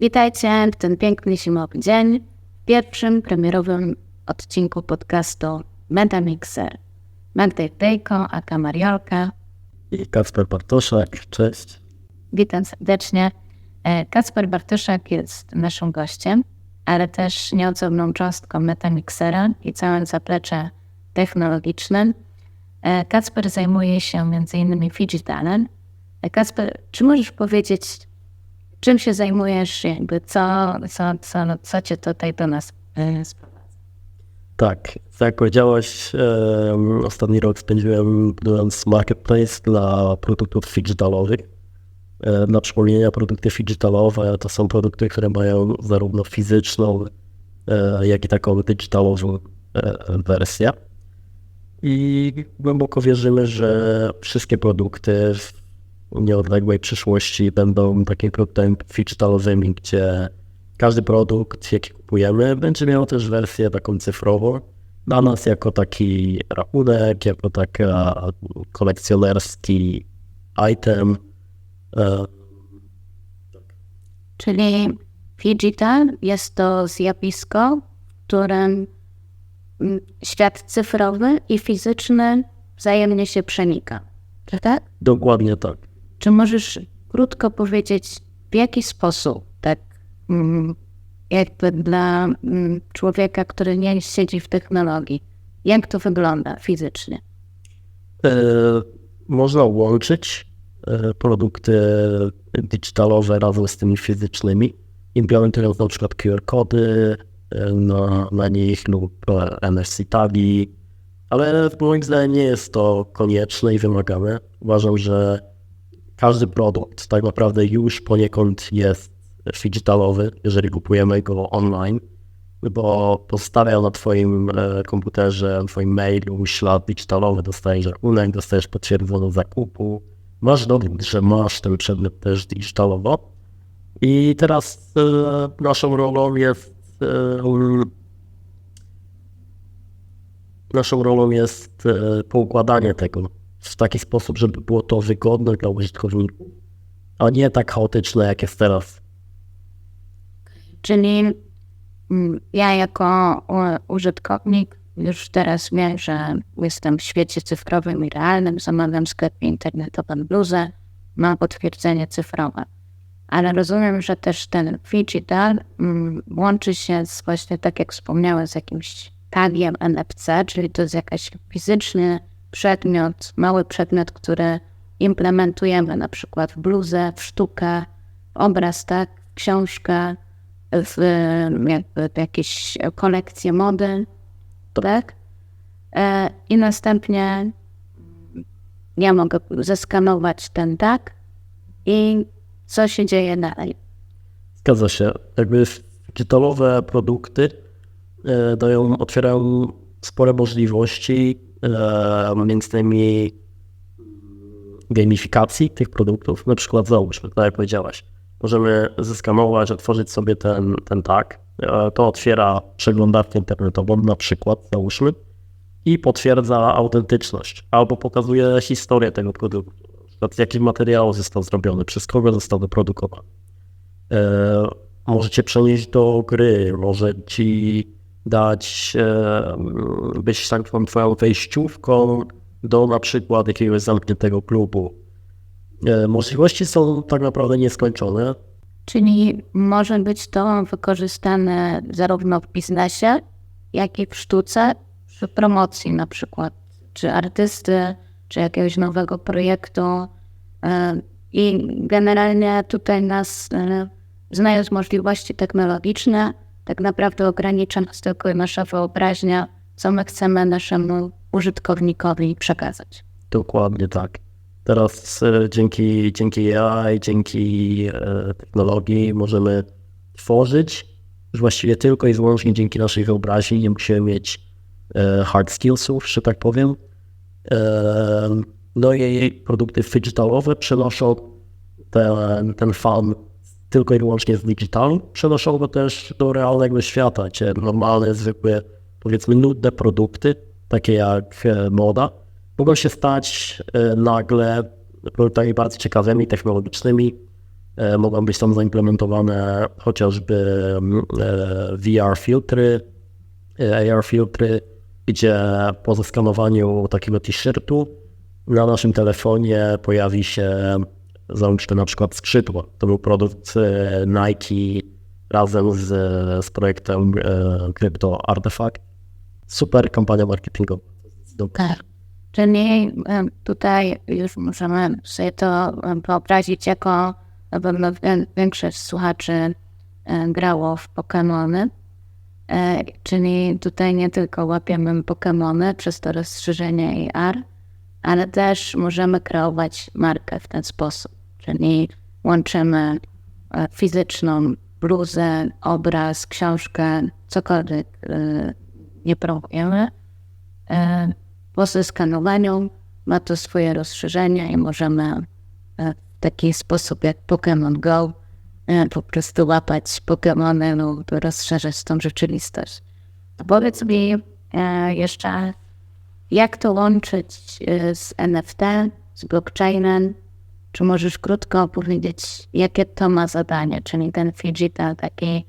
Witajcie w ten piękny zimowy dzień, w pierwszym premierowym odcinku podcastu Metamixer. Magda Dejko, Aka Mariolka. I Kacper Bartoszak, cześć. Witam serdecznie. E, Kacper Bartoszak jest naszym gościem, ale też nieodzowną cząstką Metamixera i całym zaplecze technologicznym. E, Kacper zajmuje się m.in. Figitalem. E, Kacper, czy możesz powiedzieć, czym się zajmujesz, jakby co, co, co, co cię tutaj do nas e, sprowadza? Tak, tak jak powiedziałeś, e, ostatni rok spędziłem budując marketplace dla produktów digitalowych. E, dla przypomnienia, produkty digitalowe to są produkty, które mają zarówno fizyczną, jak i taką digitalową wersję. I głęboko wierzymy, że wszystkie produkty w nieodległej przyszłości będą takimi produktami digitalowymi, gdzie każdy produkt, jaki kupujemy, będzie miał też wersję taką cyfrową. Dla nas jako taki rachunek, jako taki kolekcjonerski item. E, Czyli digital jest to zjawisko, w którym świat cyfrowy i fizyczny wzajemnie się przenika. Czy tak? Dokładnie tak. Czy możesz krótko powiedzieć, w jaki sposób, tak mm, jakby dla mm, człowieka, który nie siedzi w technologii, jak to wygląda fizycznie? E, Można łączyć e, produkty digitalowe razem z tymi fizycznymi, implementując na przykład QR-kody e, na, na nich lub NFC tagi, ale moim zdaniem nie jest to konieczne i wymagane. Uważam, że każdy produkt tak naprawdę już poniekąd jest digitalowy, jeżeli kupujemy go online, bo pozostawia na Twoim e, komputerze, na Twoim mailu ślad digitalowy, dostajesz rachunek, dostajesz potwierdzoną zakupu, masz dowód, że masz ten przedmiot też digitalowo. I teraz e, naszą rolą jest e, naszą rolą jest e, poukładanie tego w taki sposób, żeby było to wygodne dla użytkowników, a nie tak chaotyczne, jak jest teraz. Czyli mm, ja jako użytkownik już teraz wiem, że jestem w świecie cyfrowym i realnym, zamawiam w sklepie internetowym bluzę, mam potwierdzenie cyfrowe. Ale rozumiem, że też ten digital mm, łączy się z właśnie, tak jak wspomniałem, z jakimś tagiem NFC, czyli to jest jakiś fizyczny przedmiot, mały przedmiot, który implementujemy na przykład w bluzę, w sztukę, w obraz, tak, w książkę, w, jakby w jakieś kolekcje mody, tak? E, I następnie ja mogę zeskanować ten tag i co się dzieje dalej. Zgadza się. Jakby digitalowe produkty e, dają, otwierają spore możliwości, e, między innymi gamifikacji tych produktów. Na przykład załóżmy, tak jak powiedziałaś, możemy zeskanować, otworzyć sobie ten, ten tag. E, To otwiera przeglądarkę internetową, na przykład, załóżmy, i potwierdza autentyczność, albo pokazuje historię tego produktu, z jakich materiałów został zrobiony, przez kogo został wyprodukowany. E, możecie przenieść do gry, może ci dać, e, być taką twoją wejściówką do na przykład jakiegoś zamkniętego klubu. E, możliwości są tak naprawdę nieskończone. Czyli może być to wykorzystane zarówno w biznesie, jak i w sztuce, przy promocji na przykład, czy artysty, czy jakiegoś nowego projektu. E, I generalnie tutaj nas, e, znając możliwości technologiczne, tak naprawdę ogranicza nas tylko nasza wyobraźnia, co my chcemy naszemu użytkownikowi przekazać. Dokładnie tak. Teraz e, dzięki, dzięki AI, dzięki e, technologii możemy tworzyć już właściwie tylko i wyłącznie dzięki naszej wyobraźni. Nie musimy mieć e, hard skillsów, że tak powiem. No i jej produkty digitalowe przenoszą ten, ten fan tylko i wyłącznie z digitalu, przenoszą go też do realnego świata, gdzie normalne, zwykłe, powiedzmy nudne produkty, takie jak e, moda, mogą się stać e, nagle produktami bardzo ciekawymi, technologicznymi E, Mogą być tam zaimplementowane chociażby mm, VR filtry, AR filtry, gdzie po zeskanowaniu takiego t-shirtu na naszym telefonie pojawi się załóżmy na przykład skrzydło. To był produkt e, Nike razem z, z projektem e, Crypto Artifact. Super kampania marketingowa. Tak. Czyli em, tutaj już możemy sobie to wyobrazić jako na pewno wię- większość słuchaczy e, grało w Pokémony. E, Czyli tutaj nie tylko łapiemy Pokémony przez to rozszerzenie AR, ale też możemy kreować markę w ten sposób. Czyli łączymy e, fizyczną bluzę, obraz, książkę, cokolwiek e, nie promujemy. E, Po zeskanowaniu ma to swoje rozszerzenie i możemy w taki sposób jak Pokémon Go po prostu łapać Pokémony lub rozszerzać tą rzeczywistość. A Powiedz mi jeszcze, jak to łączyć z NFT, z blockchainem? Czy możesz krótko opowiedzieć, jakie to ma zadanie, czyli ten digital taki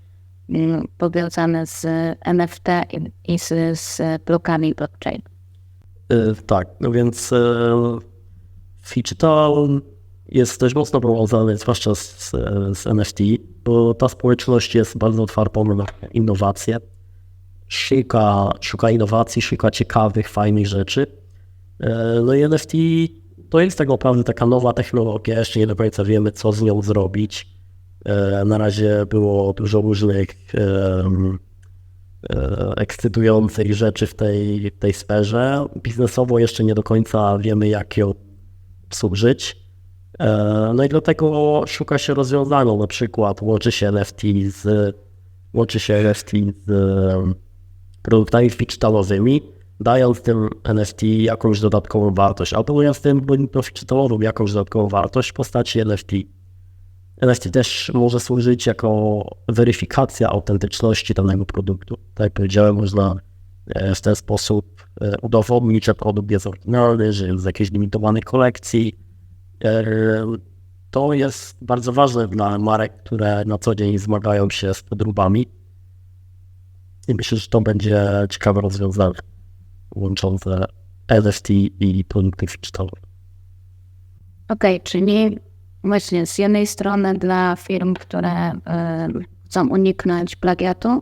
mm, powiązany z NFT i, z, z blokami blockchain? E, Tak, no więc e, Digital jest dość mocno powiązany, zwłaszcza z, z NFT, bo ta społeczność jest bardzo otwarta na innowacje. Szuka, szuka innowacji, szuka ciekawych, fajnych rzeczy. E, No i NFT to jest tak naprawdę taka nowa technologia, jeszcze nie do końca wiemy, co z nią zrobić. E, Na razie było dużo różnych e, ekscytujących rzeczy w tej, tej sferze. Biznesowo jeszcze nie do końca wiemy, jak ją służyć. E, No i dlatego szuka się rozwiązań, na przykład łączy się NFT z, łączy się NFT z produktami digitalowymi, dając tym NFT jakąś dodatkową wartość, mówiąc tym digitalowym jakąś dodatkową wartość w postaci NFT. NFT też może służyć jako weryfikacja autentyczności danego produktu. Tak jak powiedziałem, można e, w ten sposób e, udowodnić, że produkt jest oryginalny, że jest z jakiejś limitowanej kolekcji. E, To jest bardzo ważne dla marek, które na co dzień zmagają się z podróbami. I myślę, że to będzie ciekawe rozwiązanie łączące NFT i produkty digitalowe. Okej, czyli właśnie z jednej strony dla firm, które e, chcą uniknąć plagiatu,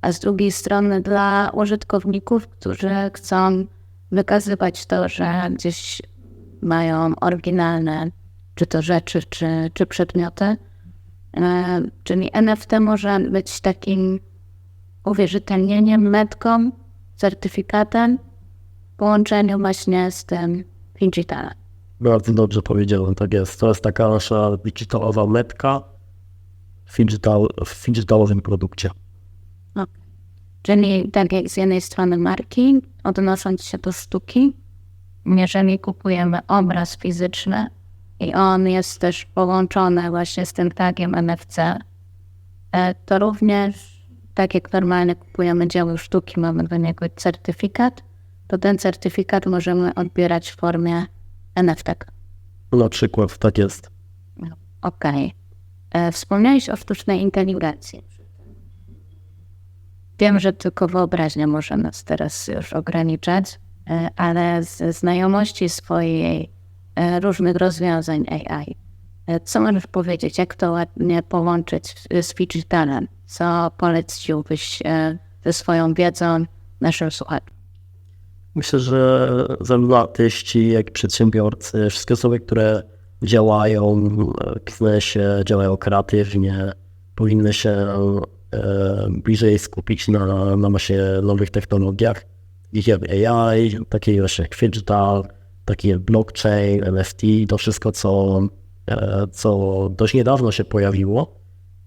a z drugiej strony dla użytkowników, którzy chcą wykazywać to, że gdzieś mają oryginalne czy to rzeczy, czy, czy przedmioty. Czyli NFT może być takim uwierzytelnieniem, metką, certyfikatem w połączeniu właśnie z tym digitalem. Bardzo dobrze powiedziałem, tak jest. To jest taka nasza digitalowa metka w, digital, w digitalowym produkcie. Czyli tak jak z jednej strony marki, odnosząc się do sztuki, jeżeli kupujemy obraz fizyczny i on jest też połączony właśnie z tym tagiem NFC, e, to również tak jak normalnie kupujemy dzieło sztuki, mamy do niego certyfikat, to ten certyfikat możemy odbierać w formie NFT. Na przykład, tak jest. Okej. E, Wspomniałeś o sztucznej inteligencji. Wiem, że tylko wyobraźnia może nas teraz już ograniczać, e, ale ze znajomości swojej e, różnych rozwiązań AI, co możesz powiedzieć, jak to ładnie połączyć z- z digitalem? Co poleciłbyś e, ze swoją wiedzą naszym słuchaczom? Myślę, że zarówno artyści, jak i przedsiębiorcy, wszystkie osoby, które działają w biznesie, działają kreatywnie, powinny się e, bliżej skupić na, na właśnie nowych technologiach, takich jak AI, takie właśnie jak digital, takie blockchain, NFT, to wszystko, co, e, co dość niedawno się pojawiło,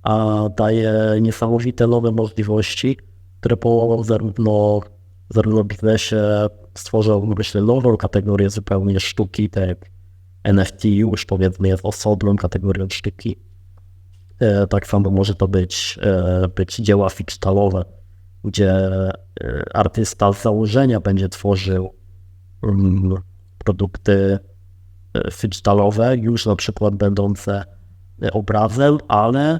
a daje niesamowite nowe możliwości, które pomogą zarówno zarówno biznesie stworzą, myślę, nową kategorię zupełnie sztuki, tak NFT już powiedzmy jest osobną kategorią sztuki. E, Tak samo może to być, e, być dzieła digitalowe, gdzie e, artysta z założenia będzie tworzył mm, produkty e, digitalowe, już na przykład będące e, obrazem, ale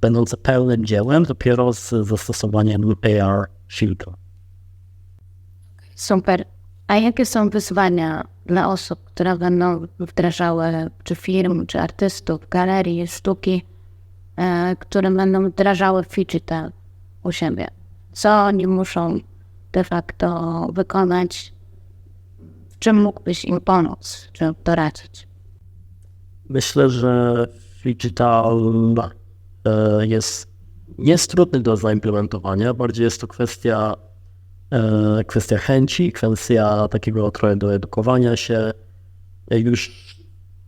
będące pełnym dziełem dopiero z zastosowaniem AR filtra. Super. A jakie są wyzwania dla osób, które będą wdrażały, czy firm, czy artystów, galerii, sztuki, e, które będą wdrażały Fidgetal u siebie? Co oni muszą de facto wykonać? W czym mógłbyś im pomóc, czy doradzić? Myślę, że digital e, jest, jest trudny do zaimplementowania. Bardziej jest to kwestia, e, kwestia chęci, kwestia takiego trochę do edukowania się. E, Już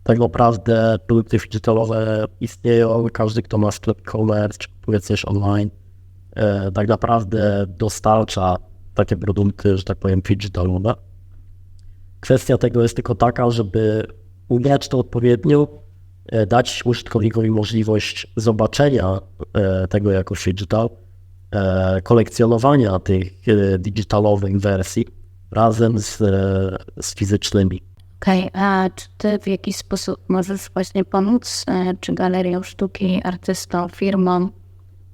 tak naprawdę produkty digitalowe istnieją. Każdy, kto ma sklep e-commerce, czy kupuje coś online, tak naprawdę dostarcza takie produkty, że tak powiem, digitalowe. Kwestia tego jest tylko taka, żeby umieć to odpowiednio, e, dać użytkownikowi możliwość zobaczenia e, tego jako digital, e, kolekcjonowania tych digitalowych wersji razem z, z fizycznymi. Okej, a czy ty w jakiś sposób możesz właśnie pomóc, czy galeriom sztuki, artystom, firmom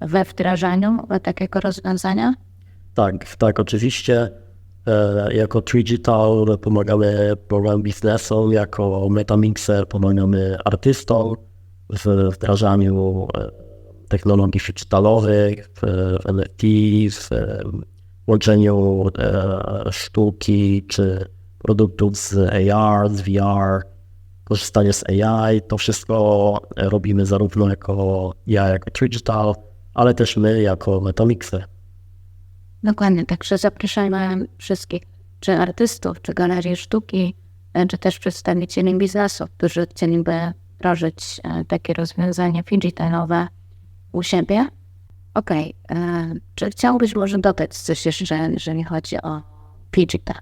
we wdrażaniu takiego rozwiązania? Tak, tak, oczywiście. E, jako Trigital pomagamy programom biznesom, jako Metamixer pomagamy artystom w wdrażaniu e, technologii digitalowych, w, NFT, w łączeniu e, sztuki czy produktów z AR, z VR, korzystanie z AI. To wszystko robimy zarówno jako ja, jako Trigital, ale też my jako Metamixer. Dokładnie, także zapraszamy wszystkich, czy artystów, czy galerii sztuki, e, czy też przedstawicieli biznesu, którzy chcieliby wdrożyć e, takie rozwiązania digitalowe u siebie. Okej, e, czy chciałbyś może dodać coś jeszcze, jeżeli chodzi o digital?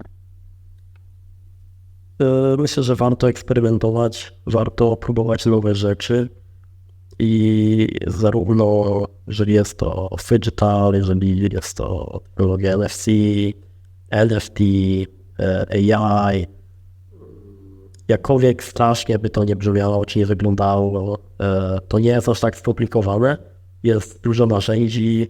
E, Myślę, że warto eksperymentować, warto próbować nowe rzeczy i zarówno jeżeli jest to digital, jeżeli jest to technologia NFC, NFT, e, AI, jakkolwiek strasznie by to nie brzmiało, czy nie wyglądało, e, to nie jest aż tak skomplikowane. Jest dużo narzędzi,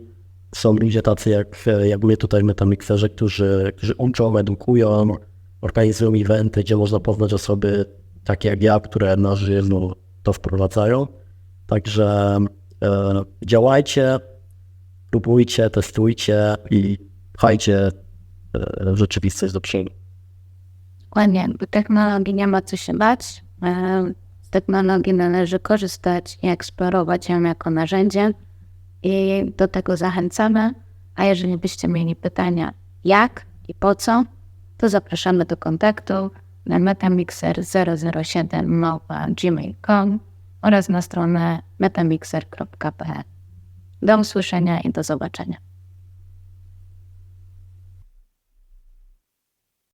są ludzie tacy jak, jak my tutaj w Metamixerze, którzy, którzy uczą, edukują, organizują eventy, gdzie można poznać osoby takie jak ja, które na żywo to wprowadzają. Także e, działajcie, próbujcie, testujcie i pchajcie e, rzeczywistość do przodu. Dokładnie, bo technologii nie ma co się bać. E, Z technologii należy korzystać i eksplorować ją jako narzędzie i do tego zachęcamy. A jeżeli byście mieli pytania jak i po co, to zapraszamy do kontaktu na metamixer007 gmail.com oraz na stronę metamixer.pl. Do usłyszenia i do zobaczenia.